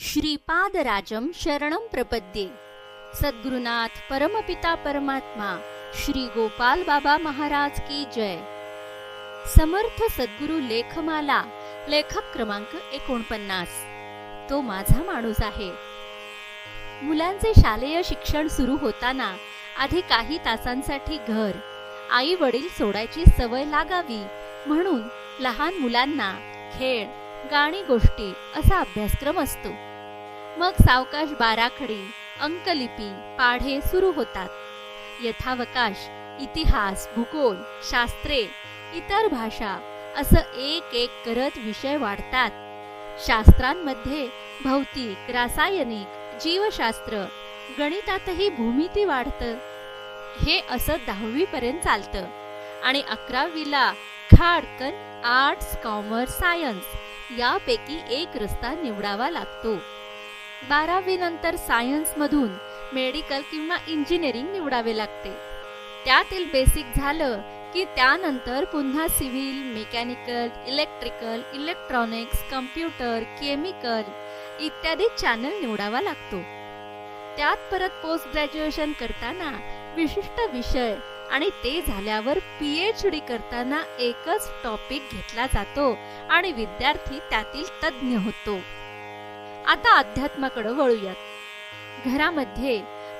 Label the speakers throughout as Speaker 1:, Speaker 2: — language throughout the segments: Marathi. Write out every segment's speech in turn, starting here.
Speaker 1: श्रीपादराजम शरणम प्रपद्ये। सद्गुरुनाथ परमपिता परमात्मा श्री गोपाल बाबा महाराज की जय। समर्थ सद्गुरु लेखमाला लेखक क्रमांक एकोणपन्नास। तो माझा माणूस आहे। मुलांचे शालेय शिक्षण सुरू होताना आधी काही तासांसाठी घर आई वडील सोडायची सवय लागावी म्हणून लहान मुलांना खेळ गाणी गोष्टी असा अभ्यासक्रम असतो. मग सावकाश बाराखडी अंकलिपी पाढे सुरू होतात. यथावकाश इतिहास भूगोल शास्त्रे इतर भाषा असं एक एक करत विषय वाढतात. शास्त्रांमध्ये भौतिक रासायनिक जीवशास्त्र गणितातही भूमिती वाढतं. हे असं दहावी पर्यंत चालतं. आणि अकरावीला खाडकन आर्ट्स कॉमर्स सायन्स यापैकी एक रस्ता निवडावा लागतो. बारावी नंतर सायन्स मधून मेडिकल किंवा इंजिनिअरिंग निवडावे लागते. त्यातील बेसिक झालं की त्यानंतर पुन्हा civil mechanical electrical electronics computer chemical इत्यादी चॅनल निवडावा लागतो. त्यात परत पोस्ट ग्रॅज्युएशन करताना विशिष्ट विषय आणि ते झाल्यावर पीएच डी करताना एकच टॉपिक घेतला जातो आणि विद्यार्थी त्यातील तज्ज्ञ होतो. आता अध्यात्माकडे वळूयात. घरामध्ये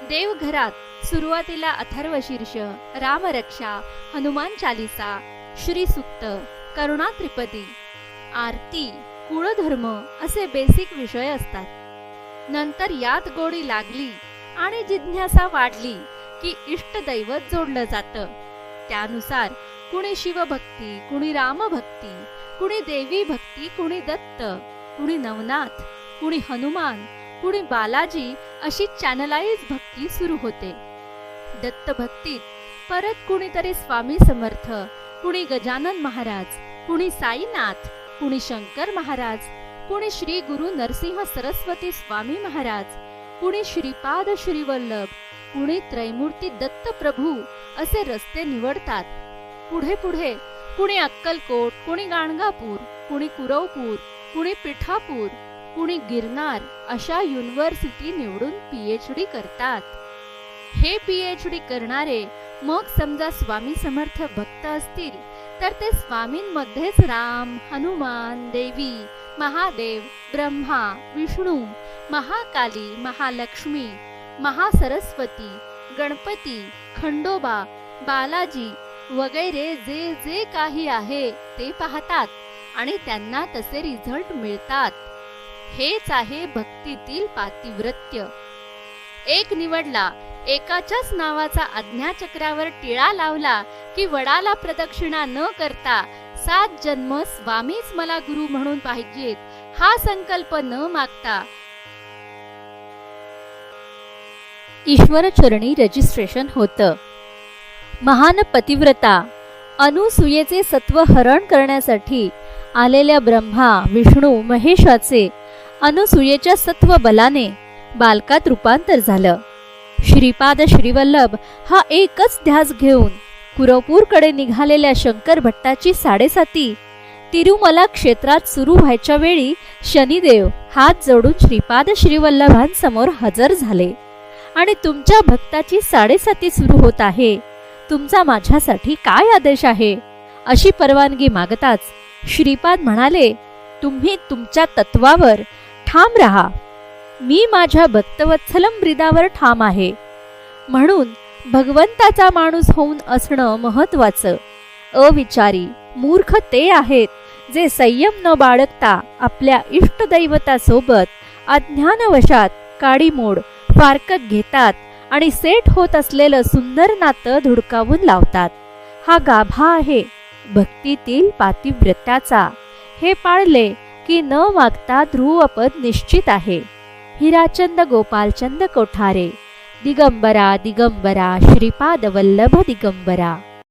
Speaker 1: देवघरात सुरुवातीला अथर्व शीर्ष रामरक्षा हनुमान चालिसा श्री सुक्त करुणा त्रिपदी आरती कुळधर्म असे बेसिक विषय असतात. नंतर यात गोडी लागली आणि जिज्ञासा वाढली की इष्टदैवत जोडलं जातं. त्यानुसार कुणी शिवभक्ती कुणी रामभक्ती कुणी देवी भक्ती कुणी दत्त कुणी नवनाथ कुणी हनुमान कुणी बालाजी अशी चॅनलाइज भक्ती सुरू होते. दत्त भक्तीत परत कुणीतरी स्वामी समर्थ कुणी गजानन महाराज कुणी साईनाथ कुणी शंकर महाराज कुणी श्री गुरु नरसिंह सरस्वती स्वामी महाराज कुणी श्रीपाद श्रीवल्लभ कुणी त्रैमूर्ती दत्त प्रभू असे रस्ते निवडतात. पुढे पुढे कुणी अक्कलकोट कुणी गाणगापूर कुणी कुरवपूर कुणी पिठापूर कुणी गिरनार अशा युनिव्हर्सिटी निवडून पीएचडी करतात. हे पीएचडी करणारे मग समजा स्वामी समर्थ भक्त असतील तर ते स्वामींमध्येच राम हनुमान देवी महादेव ब्रह्मा विष्णू महाकाली महालक्ष्मी महासरस्वती गणपती खंडोबा बालाजी वगैरे जे जे काही आहे ते पाहतात आणि त्यांना तसे रिझल्ट मिळतात. हेच आहे भक्तीतील पातिव्रत्य एक निवडला एकाच्याच नावाचा आज्ञाचक्रावर टिळा लावला की वडाला प्रदक्षिणा न करता सात जन्म स्वामीच मला गुरु म्हणून पाहिजेत हा संकल्प न मागता. ईश्वरचरणी रजिस्ट्रेशन होतं. महान पतिव्रता अनुसुयेचे सत्व हरण करण्यासाठी आलेल्या ब्रह्मा विष्णू महेशाचे अनुसूयेच्या सत्व बलाने बालकात रूपांतर झालं. श्रीपाद श्रीवल्लभ हा एकच ध्यास घेऊन कुरवपूरकडे निघालेल्या शंकर भट्टाची साडेसाती तिरुमला क्षेत्रात सुरू व्हायच्या वेळी शनिदेव हात जोडून श्रीपाद श्रीवल्लभांसमोर हजर झाले. आणि तुमच्या भक्ताची साडेसाती सुरू होत आहे. तुमचा माझ्यासाठी काय आदेश आहे अशी परवानगी मागताच श्रीपाद म्हणाले तुम्ही तुमच्या तत्वावर ठाम राहा. मी माझ्या भक्तवत्सलम ब्रिदावर ठाम आहे. म्हणून भगवंताचा माणूस होऊन असणं महत्वाचं अविचारी मूर्ख ते आहेत जे संयम न बाळगता आपल्या इष्टदैवतासोबत अज्ञानवशात काडीमोड फारकत घेतात आणि सेट होत असलेलं सुंदर नातं धुडकावून लावतात. हा गाभा आहे. भक्तीतील पातिव्रत्याचा हे पाळले की न मागता ध्रुवपद निश्चित आहे. हिराचंद गोपालचंद कोठारे दिगंबरा दिगंबरा श्रीपाद वल्लभ दिगंबरा.